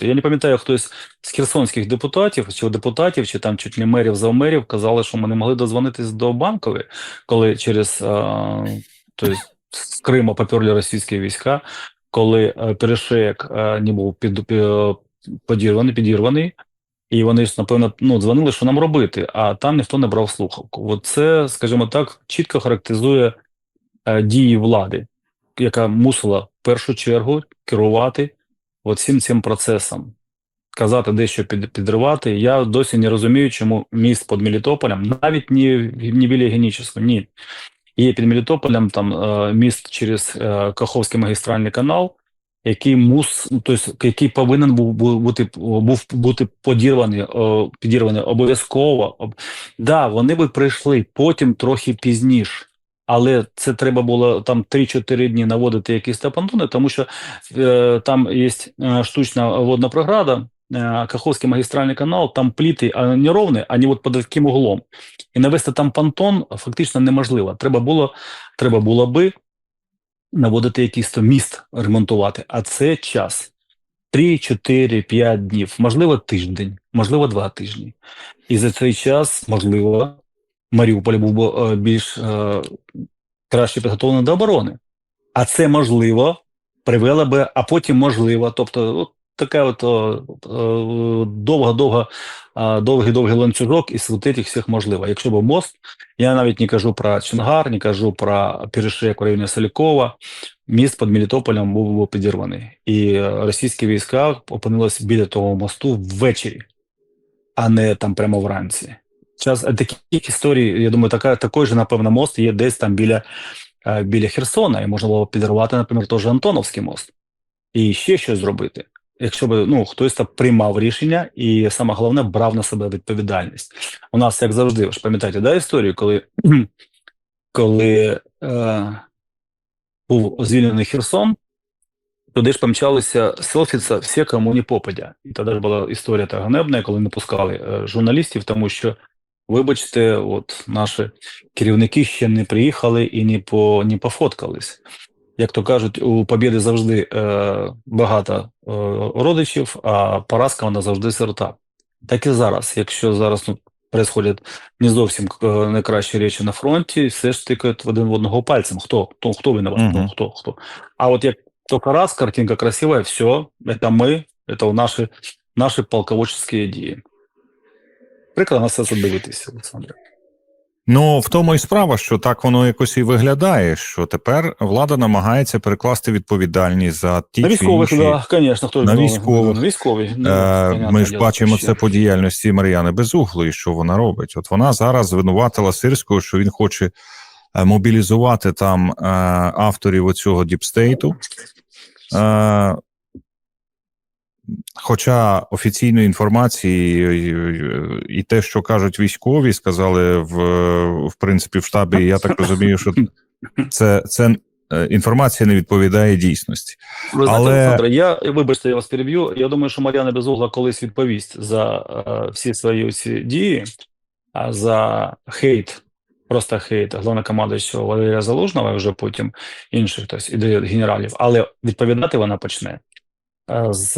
Я не пам'ятаю, хтось з херсонських депутатів, чи депутатів, чи там чуть не мерів завмерів казали, що ми не могли дозвонитись до банкової, коли через а, тобто, з Криму поперли російські війська, коли а, перешеєк не був під, подірваний, підірваний, і вони ж, напевно, ну, дзвонили, що нам робити, а там ніхто не брав слухавку. От це, скажімо так, чітко характеризує е, дії влади, яка мусила в першу чергу керувати от всім цим процесом, казати дещо під, підривати. Я досі не розумію, чому міст під Мелітополем, навіть не, не біля Генічеського, ні. Є під Мелітополем там е, міст через е, Каховський магістральний канал, який мус, тобто, який повинен був бути був бути подірваний, підірваний обов'язково. Об- Да, вони би прийшли потім трохи пізніше. Але це треба було там 3-4 дні наводити якісь тапантони, тому що е, там є е, штучна водна преграда, е, Каховський магістральний канал, там пліти не ровні, ані от під таким углом. І навести там понтон фактично неможливо. Треба було, треба було би наводити якийсь то міст ремонтувати, а це час. 3, 4, 5 днів, можливо, тиждень, можливо, два тижні. І за цей час, можливо, Маріуполь був би е, більш е, краще підготовлений до оборони. А це можливо привело би, а потім можливо. Тобто, от така от о, о, довга-довга, довгий-довгий ланцюжок із вот этих всіх можливо. Якщо б мост, я навіть не кажу про Чонгар, не кажу про перешек в районі Солікова, міст під Мелітополем був би підірваний. І е, російські війська опинилися біля того мосту ввечері, а не там прямо вранці. Час а таких історій, я думаю, така, такий же, напевно, мост є десь там біля, е, біля Херсона, і можна було підірвати, наприклад, теж Антоновський мост. І ще щось зробити. Якщо б ну, хтось там приймав рішення і саме головне брав на себе відповідальність. У нас, як завжди, ви ж пам'ятаєте, да, історію, коли, коли е, був звільнений Херсон, туди ж помчалися селфіться всі, кому не попадя. І тоді ж була історія та ганебна, коли не пускали е, журналістів, тому що, вибачте, от наші керівники ще не приїхали і не, по, не пофоткались. Як то кажуть, у Побєди завжди е, багато е, родичів, а поразка вона завжди сирота. Так і зараз, якщо зараз ну, происходять не зовсім е, найкращі речі на фронті, все ж тикають в один в одного пальцем. Хто? Хто, хто виноват? Мгм. Хто, хто, хто? А от як тільки раз картинка красивая, все, це ми, це наші, наші полководчі дії. Прикладно на все це дивитися, Олександр. Ну, в тому і справа, що так воно якось і виглядає, що тепер влада намагається перекласти відповідальність за ті На чи інші. да, звісно, хто На військових. На військові. Ну, Е, Ми ж бачимо ще. це по діяльності Мар'яни Безуглої, що вона робить. От вона зараз звинуватила Сирського, що він хоче е, мобілізувати там е, авторів оцього діпстейту. Е, Хоча офіційної інформації і- і те, що кажуть військові, сказали в, в принципі в штабі, я так розумію, що це, це е, інформація не відповідає дійсності. Ви знаєте, Але- Олександре, я вибачте, я вас переб'ю. Я думаю, що Мар'яна Безугла колись відповість за е, всі свої ці дії, а за хейт, просто хейт головнокомандуючого Валерія Залужного, і вже потім інших тобто, ідеї генералів. Але відповідати вона почне е, з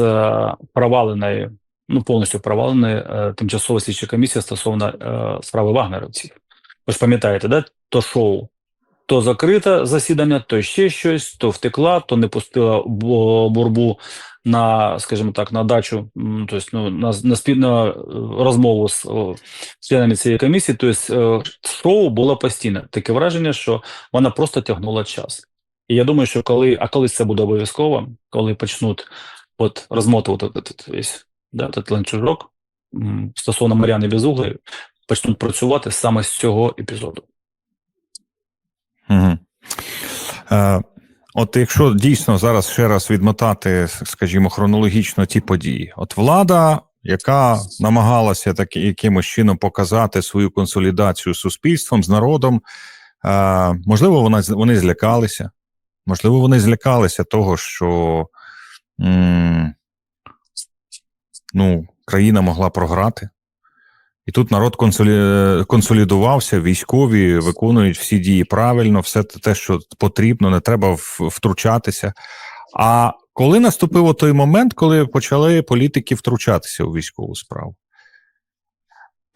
проваленої, ну повністю проваленої е, тимчасової слідчої комісії стосовно е, справи вагнерівців. Ви ж пам'ятаєте, да? То шоу то закрите засідання, то ще щось, то втекла, то не пустила бу- бурбу на, скажімо так, на дачу, тобто, ну, на, на спільну е, розмову з членами цієї комісії. Тобто, е, шоу було постійне. Таке враження, що вона просто тягнула час. І я думаю, що коли, а коли це буде обов'язково, коли почнуть от розмотувати от этот весь да, этот ланцюжок стосовно Мар'яни Безуглої, почнуть працювати саме з цього епізоду. Угу. Е, от якщо дійсно зараз ще раз відмотати, скажімо, хронологічно ті події, от влада, яка намагалася так якимось чином показати свою консолідацію з суспільством, з народом, е, можливо, вона вони злякалися, можливо, вони злякалися того, що ну, країна могла програти. І тут народ консолі... консолідувався, військові виконують всі дії правильно, все те, що потрібно, не треба втручатися. А Коли наступив той момент, коли почали політики втручатися у військову справу?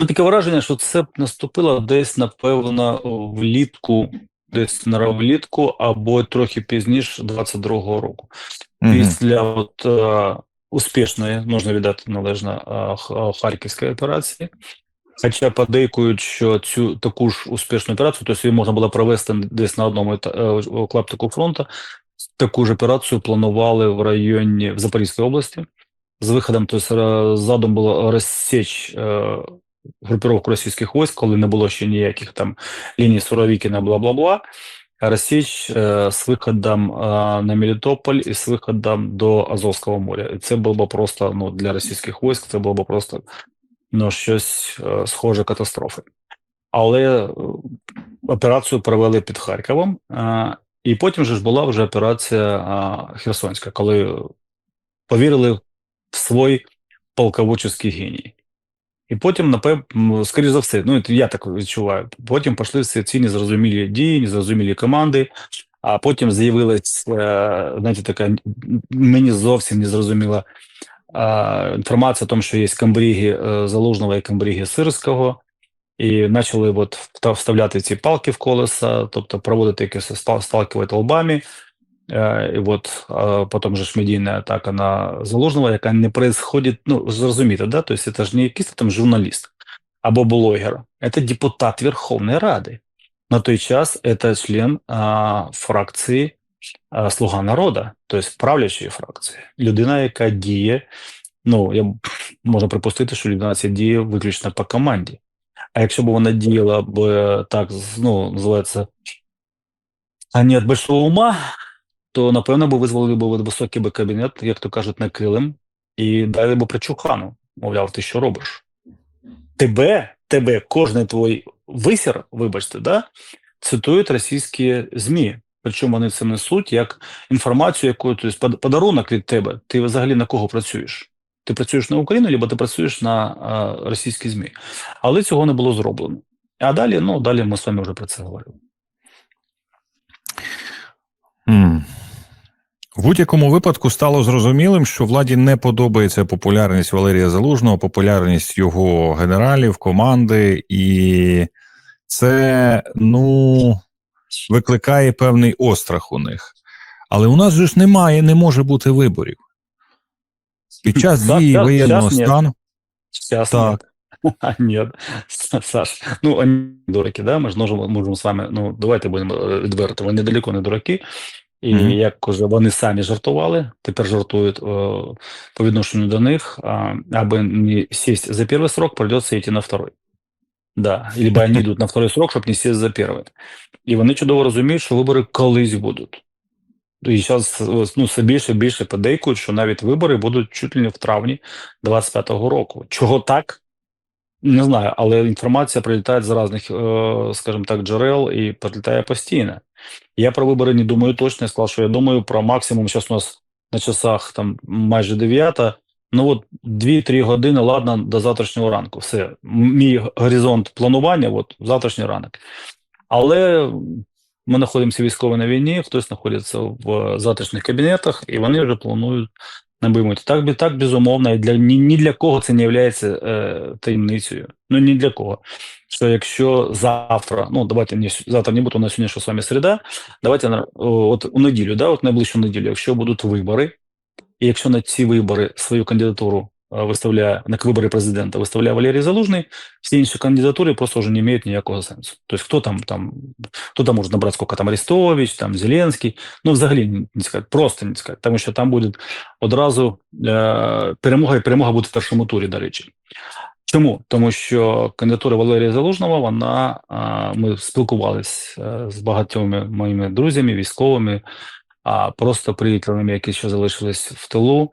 Ну, таке враження, що це б наступило десь, напевно, влітку, десь на влітку, або трохи пізніше 22-го року. Після от, е, успішної, можна віддати належно е, Харківської операції. Хоча подейкують, що цю таку ж успішну операцію, тобто її можна було провести десь на одному е, клаптику фронту, таку ж операцію планували в районі в Запорізькій області з виходом, тобто е, задум було розсіч е, групіровку російських військ, коли не було ще ніяких там ліній Суровікіна, бла-бла-бла. Росіч з виходом е, на Мелітополь і з виходом до Азовського моря. І це було б просто ну, для російських військ, це було б просто ну, щось е, схоже катастрофи. Але е, операцію провели під Харковом, е, і потім ж була вже операція Херсонська, коли повірили в свій полководчий геній. І потім, напевно, скоріш за все, ну я так відчуваю. Потім пішли всі ці незрозумілі дії, незрозумілі команди. А потім з'явилась, е, знаєте, така мені зовсім незрозуміла інформація о тому, що є камбріги е, Залужного і камбріги Сирського, і почали от вставляти ці палки в колеса, тобто проводити якісь ста- сталкувати лбами. От е, потім же ж медійна атака на Залужного, яка не происходит, ну, зрозуміти, да? Тобто це ж не якийсь там журналіст або блогер, це депутат Верховної Ради. На той час це член а, фракції а, Слуга народа, тобто правлячої фракції. Людина, яка діє, ну, я можна припустити, що людина ця діє виключно по команді. А якщо б вона діяла б е, так, ну, називається, а не від большого ума, то напевно би визволили б високий би кабінет, як то кажуть, на килим, і дали б причухану. Мовляв, ти що робиш? Тебе, тебе, кожний твій висір, вибачте, да, цитують російські ЗМІ. Причому вони це несуть як інформацію, яку тобто, подарунок від тебе. Ти взагалі на кого працюєш? Ти працюєш на Україну, або ти працюєш на а, російські ЗМІ. Але цього не було зроблено. А далі, ну далі ми з вами вже про це говорили. М. В будь-якому випадку стало зрозумілим, що владі не подобається популярність Валерія Залужного, популярність його генералів, команди, і це ну, викликає певний острах у них. Але у нас же ж немає, не може бути виборів. Під час дії воєнного стану. Сейчас Так. А, нет, Саш, ну они дураки, да, ми ж можемо, можемо з вами, ну давайте будемо е, відверто, вони далеко не дураки. І Мгм. як уже вони самі жартували, тепер жартують о, по відношенню до них, а, аби не сесть за перший срок, придется йти на второй. Да, либо вони йдуть на второй срок, щоб не сесть за перший. І вони чудово розуміють, що вибори колись будуть. І зараз ну, все більше і більше подейкують, що навіть вибори будуть чуть ли не в травні 25-го року. Чого так? Не знаю, але інформація прилітає з різних, е, скажімо так, джерел і прилітає постійно. Я про вибори не думаю точно, я сказав, що я думаю про максимум, зараз у нас на часах там майже 9, ну от 2-3 години, ладно, до завтрашнього ранку. Все. Мій горизонт планування, от завтрашній ранок. Але ми знаходимося військово на війні, хтось знаходиться в затишних кабінетах, і вони вже планують набимати. Так, так безумовно, і для ні, ні для кого це не є е, таємницею. Ну ні для кого. Що якщо завтра, ну давайте не завтра не буде у нас сьогодні, що з вами середа, давайте на от у неділю, да, от найближчу неділю, якщо будуть вибори, і якщо на ці вибори свою кандидатуру е, виставляє на вибори президента, виставляє Валерій Залужний, всі інші кандидатури просто вже не мають ніякого сенсу. Тобто, хто там там хто там може набрати, скільки там Арестович, там Зеленський, ну взагалі не сказати, просто не сказати, тому що там буде одразу е, перемога, і перемога буде в першому турі, до речі. Чому? Тому що кандидатура Валерія Залужного, вона а, ми спілкувалися з багатьма моїми друзями, військовими, а просто приятелями, які ще залишились в тилу.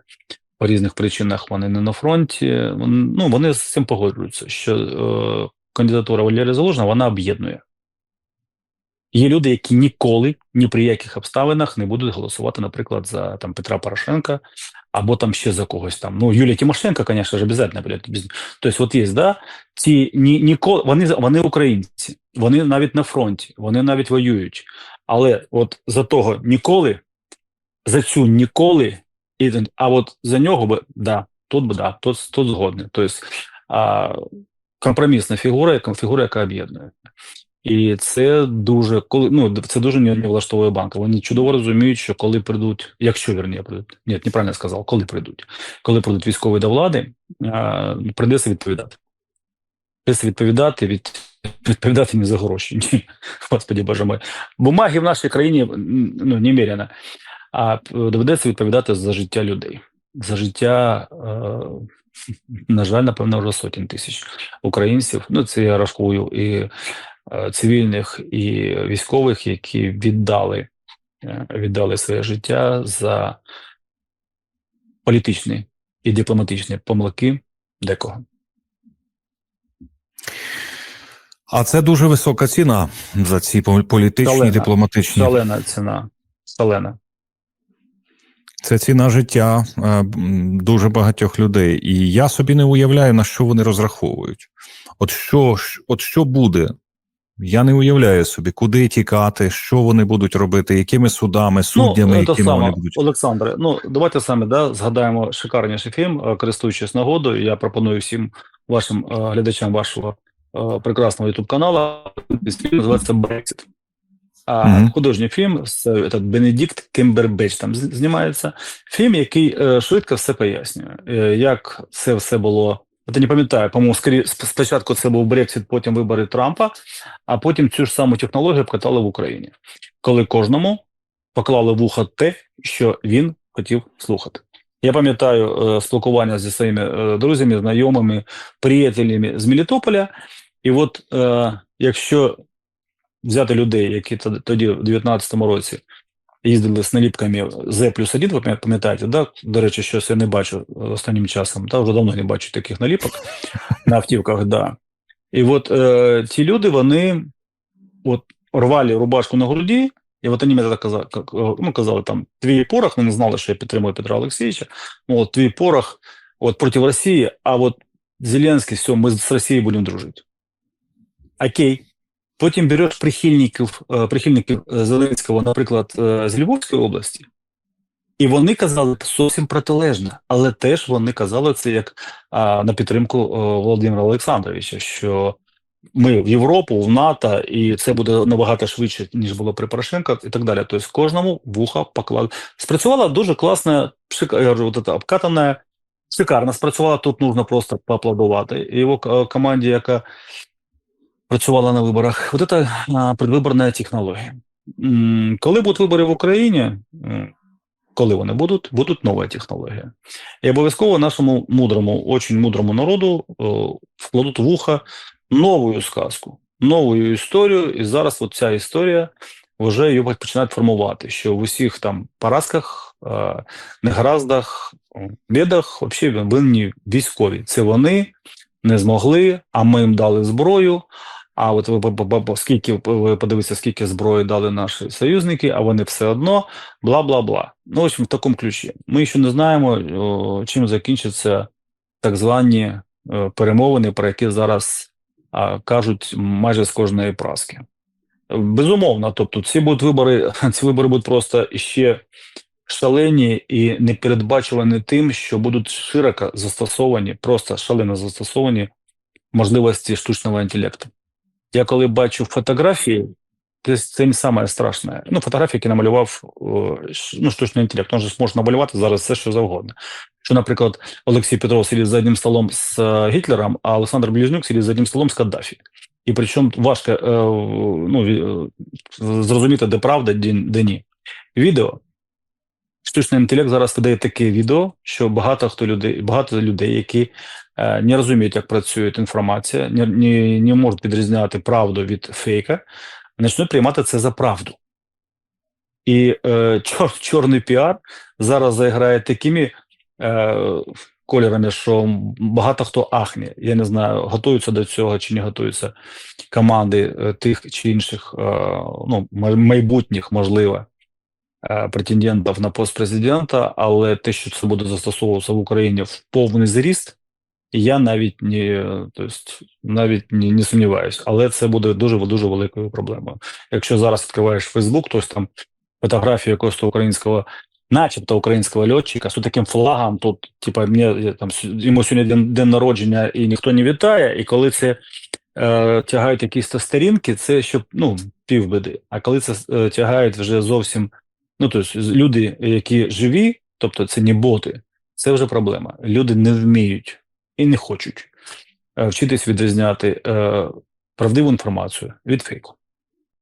По різних причинах вони не на фронті. Ну, вони з цим погоджуються, що е, кандидатура Валерія Залужного вона об'єднує. Є люди, які ніколи ні при яких обставинах не будуть голосувати, наприклад, за там Петра Порошенка або там ще за когось там. Ну, Юлія Тимошенко, звісно ж, обов'язково буде. Тобто, от є, да, ці ні, ніколи, вони, вони українці, вони навіть на фронті, вони навіть воюють. Але от за того ніколи, за цю ніколи І, а от за нього би, да, тут би, да, тут, тут згодний. Тобто, компромісна фігура, яка- фігура, яка об'єднує. І це дуже коли ну це дуже не влаштовує банка. Вони чудово розуміють, що коли прийдуть, якщо вірні прийдуть, ні, неправильно я сказав, коли прийдуть, коли прийдуть військові до влади, а, прийдеться відповідати. Прийдеться відповідати від відповідати не за гроші. Ні. Господі боже мой. Бумаги в нашій країні ну немерено, а доведеться відповідати за життя людей, за життя. Е, на жаль, напевно, вже сотень тисяч українців. Ну, це я рахую і е, цивільних, і військових, які віддали, е, віддали своє життя за політичні і дипломатичні помилки декого. А це дуже висока ціна за ці пол- політичні Шалена. дипломатичні. Шалена ціна. Шалена. Це ціна життя е, дуже багатьох людей. І я собі не уявляю, на що вони розраховують. От що, от що буде? Я не уявляю собі, куди тікати, що вони будуть робити, якими судами, суддями, ну, якими вони будуть. Олександре, ну давайте саме да, згадаємо шикарніший фільм, е, користуючись нагодою. Я пропоную всім вашим глядачам вашого прекрасного youtube каналу. Фільм називається Брексит. А Мгм. художній фільм этот, Бенедикт Кембербеч там знімається. Фільм, який е, швидко все пояснює, е, як це все було. Я не пам'ятаю, по-моєму, скорі, спочатку це був Брексит, потім вибори Трампа, а потім цю ж саму технологію обкатали в Україні, коли кожному поклали в ухо те, що він хотів слухати. Я пам'ятаю е, спілкування зі своїми е, друзями, знайомими, приятелями з Мелітополя. І от е, якщо взяти людей, які тоді, в 19-му році, їздили з наліпками Z плюс 1, ви пам'ятаєте, да? до речі, щось я не бачу е, останнім часом, та вже давно не бачу таких наліпок на автівках, да. І от е, ті люди, вони от рвали рубашку на груді, і от вони мені так казали, е, ну, казали там, твій порох, вони знали, що я підтримую Петра Олексійовича, ну, от твій порох от проти Росії, а от Зеленський, все, ми з Росією будемо дружити. Окей. Потім береш прихильників, е, прихильників е, Зеленського, наприклад, е, з Львовської області, і вони казали зовсім протилежне, але теж вони казали це як на підтримку Володимира Олександровича, що ми в Європу, в НАТО, і це буде набагато швидше, ніж було при Порошенко, і так далі. Тобто кожному вуха поклали. Спрацювала дуже класна, обкатана, шикарно спрацювала, тут нужно просто поаплодувати. Його команді, яка працювала на виборах, вот это предвиборна технологія. Коли будуть вибори в Україні, коли вони будуть, будуть нова технологія. І обов'язково нашому мудрому, очень мудрому народу вкладуть в ухо нову сказку, нову історію, і зараз от ця історія вже її починають формувати, що в усіх там поразках, негараздах, бідах взагалі винні військові. Це вони не змогли, а ми їм дали зброю. А от ви скільки ви подивіться, скільки зброї дали наші союзники, а вони все одно бла бла бла. Ну, общем, в такому ключі. Ми ще не знаємо, чим закінчаться так звані е, перемовини, про які зараз кажуть майже з кожної праски. Безумовно, тобто, ці будуть вибори, ці вибори будуть просто ще шалені і непередбачувані тим, що будуть широко застосовані, просто шалено застосовані можливості штучного інтелекту. Я коли бачу фотографії, це, це саме страшне. Ну, фотографії, які намалював ну, штучний інтелект, він же зможе намалювати зараз все, що завгодно. Що, наприклад, Олексій Петров сидить за одним столом з е, Гітлером, а Олександр Близнюк сидить за одним столом з Каддафі. І причому важко е, ну, е, зрозуміти, де правда, де, ні. Відео. Штучний інтелект зараз видає таке відео, що багато хто людей, багато людей, які не розуміють, як працює інформація, не, не, не можуть відрізняти правду від фейка, почнуть приймати це за правду. І е, чор, чорний піар зараз заіграє такими е, кольорами, що багато хто ахне. Я не знаю, готуються до цього чи не готуються команди е, тих чи інших е, ну, майбутніх, можливо, е, претендентів на пост президента, але те, що це буде застосовуватися в Україні в повний зріст, я навіть не, то есть, навіть не, не сумніваюся, але це буде дуже дуже великою проблемою. Якщо зараз відкриваєш Фейсбук, то там фотографію якогось то українського начебто українського льотчика з таким флагом, тут, типа, мені там йому сьогодні день, день народження і ніхто не вітає, і коли це е, тягають якісь то сторінки, це щоб ну, півбеди. А коли це е, тягають вже зовсім ну, тобто з- люди, які живі, тобто це не боти, це вже проблема. Люди не вміють і не хочуть е, вчитись відрізняти е, правдиву інформацію від фейку.